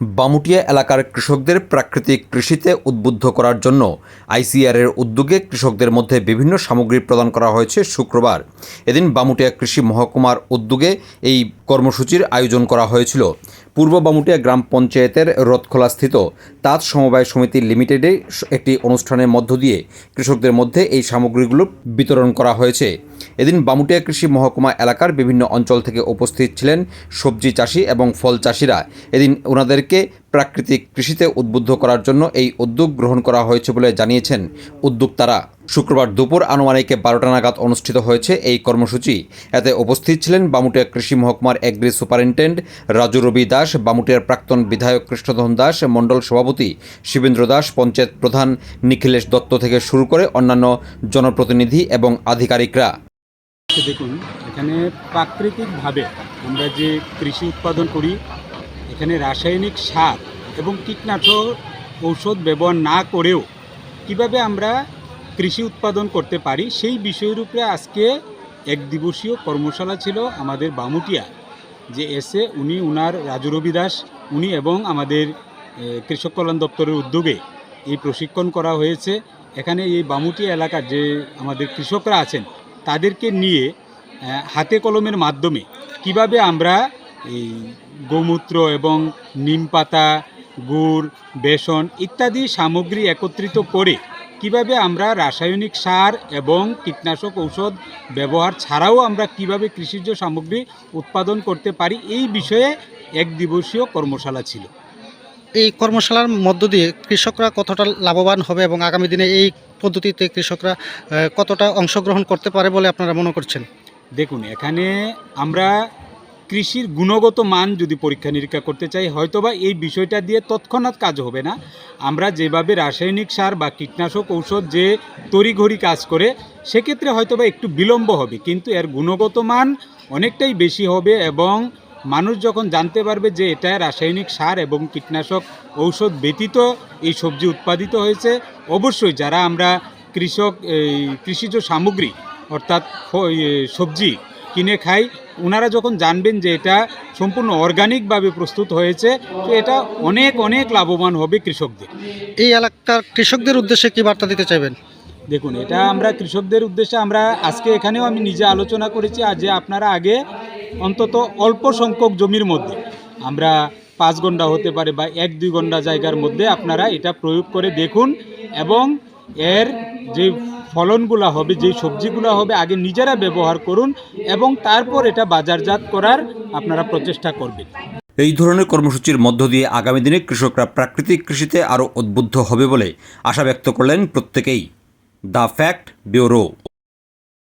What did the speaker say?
বামুটিয়া এলাকার কৃষকদের প্রাকৃতিক কৃষিতে উদ্বুদ্ধ করার জন্য আইসিআরের উদ্যোগে কৃষকদের মধ্যে বিভিন্ন সামগ্রী প্রদান করা হয়েছে শুক্রবার। এদিন বামুটিয়া কৃষি মহকুমার উদ্যোগে এই কর্মসূচির আয়োজন করা হয়েছিল। পূর্ব বামুটিয়া গ্রাম পঞ্চায়েতের রথখোলাস্থিত তাঁত সমবায় সমিতি লিমিটেডে একটি অনুষ্ঠানের মধ্য দিয়ে কৃষকদের মধ্যে এই সামগ্রীগুলো বিতরণ করা হয়েছে। এদিন বামুটিয়া কৃষি মহকুমা এলাকার বিভিন্ন অঞ্চল থেকে উপস্থিত ছিলেন সবজি চাষি এবং ফল চাষিরা। এদিন ওনাদেরকে প্রাকৃতিক কৃষিতে উদ্বুদ্ধ করার জন্য এই উদ্যোগ গ্রহণ করা হয়েছে বলে জানিয়েছেন উদ্যোক্তারা। শুক্রবার দুপুর আনুমানিক বারোটা নাগাদ অনুষ্ঠিত হয়েছে এই কর্মসূচি। এতে উপস্থিত ছিলেন বামুটিয়া কৃষি মহকুমার এগ্রি সুপারিনটেন্ডেন্ট রাজু রবি দাস, বামুটিয়ার প্রাক্তন বিধায়ক কৃষ্ণধন দাস, মণ্ডল সভাপতি শিবেন্দ্র দাস, পঞ্চায়েত প্রধান নিখিলেশ দত্ত থেকে শুরু করে অন্যান্য জনপ্রতিনিধি এবং আধিকারিকরা। দেখুন, এখানে প্রাকৃতিকভাবে আমরা যে কৃষি উৎপাদন করি, এখানে রাসায়নিক সার এবং কীটনাশক ঔষধ ব্যবহার না করেও কীভাবে আমরা কৃষি উৎপাদন করতে পারি, সেই বিষয়ের উপরে আজকে এক দিবসীয় কর্মশালা ছিল আমাদের বামুটিয়া, যে এসে উনি, উনার রাজু রবি দাস, উনি এবং আমাদের কৃষক কল্যাণ দপ্তরের উদ্যোগে এই প্রশিক্ষণ করা হয়েছে। এখানে এই বামুটিয়া এলাকার যে আমাদের কৃষকরা আছেন, তাদেরকে নিয়ে হাতে কলমের মাধ্যমে কীভাবে আমরা এই গোমূত্র এবং নিম পাতা, গুড়, বেসন ইত্যাদি সামগ্রী একত্রিত করে কীভাবে আমরা রাসায়নিক সার এবং কীটনাশক ঔষধ ব্যবহার ছাড়াও আমরা কীভাবে কৃষিজ সামগ্রী উৎপাদন করতে পারি এই বিষয়ে এক দিবসীয় কর্মশালা ছিল। এই কর্মশালার মধ্য দিয়ে কৃষকরা কতটা লাভবান হবে এবং আগামী দিনে এই পদ্ধতিতে কৃষকরা কতটা অংশগ্রহণ করতে পারে বলে আপনারা মনে করছেন? দেখুন এখানে আমরা কৃষির গুণগত মান যদি পরীক্ষা নিরীক্ষা করতে চাই, হয়তোবা এই বিষয়টা দিয়ে তৎক্ষণাৎ কাজ হবে না। আমরা যেভাবে রাসায়নিক সার বা কীটনাশক ঔষধ যে তড়িঘড়ি কাজ করে, সেক্ষেত্রে হয়তোবা একটু বিলম্ব হবে। কিন্তু এর গুণগত মান অনেকটাই বেশি হবে এবং মানুষ যখন জানতে পারবে যে এটা রাসায়নিক সার এবং কীটনাশক ঔষধ ব্যতীত এই সবজি উৎপাদিত হয়েছে, অবশ্যই যারা আমরা কৃষক, এই কৃষিজ সামগ্রী অর্থাৎ সবজি কিনে খাই। ওনারা যখন জানবেন যে এটা সম্পূর্ণ অর্গানিকভাবে প্রস্তুত হয়েছে তো এটা অনেক অনেক লাভবান হবে কৃষকদের। এই এলাকার কৃষকদের উদ্দেশ্যে কি বার্তা দিতে চাইবেন? দেখুন এটা আমরা কৃষকদের উদ্দেশ্যে আমরা আজকে এখানেও আমি নিজে আলোচনা করেছি আর যে আপনারা আগে অন্তত অল্প সংখ্যক জমির মধ্যে আমরা পাঁচ ঘণ্টা হতে পারে বা এক দুই ঘণ্টা জায়গার মধ্যে আপনারা এটা প্রয়োগ করে দেখুন এবং এর যে ফলনগুলো হবে যে সবজিগুলা হবে, আগে নিজেরা ব্যবহার করুন এবং তারপর এটা বাজারজাত করার আপনারা প্রচেষ্টা করবেন। এই ধরনের কর্মসূচির মধ্য দিয়ে আগামী দিনে কৃষকরা প্রাকৃতিক কৃষিতে আরও উদ্বুদ্ধ হবে বলে আশা ব্যক্ত করলেন প্রত্যেকেই। The fact bureau.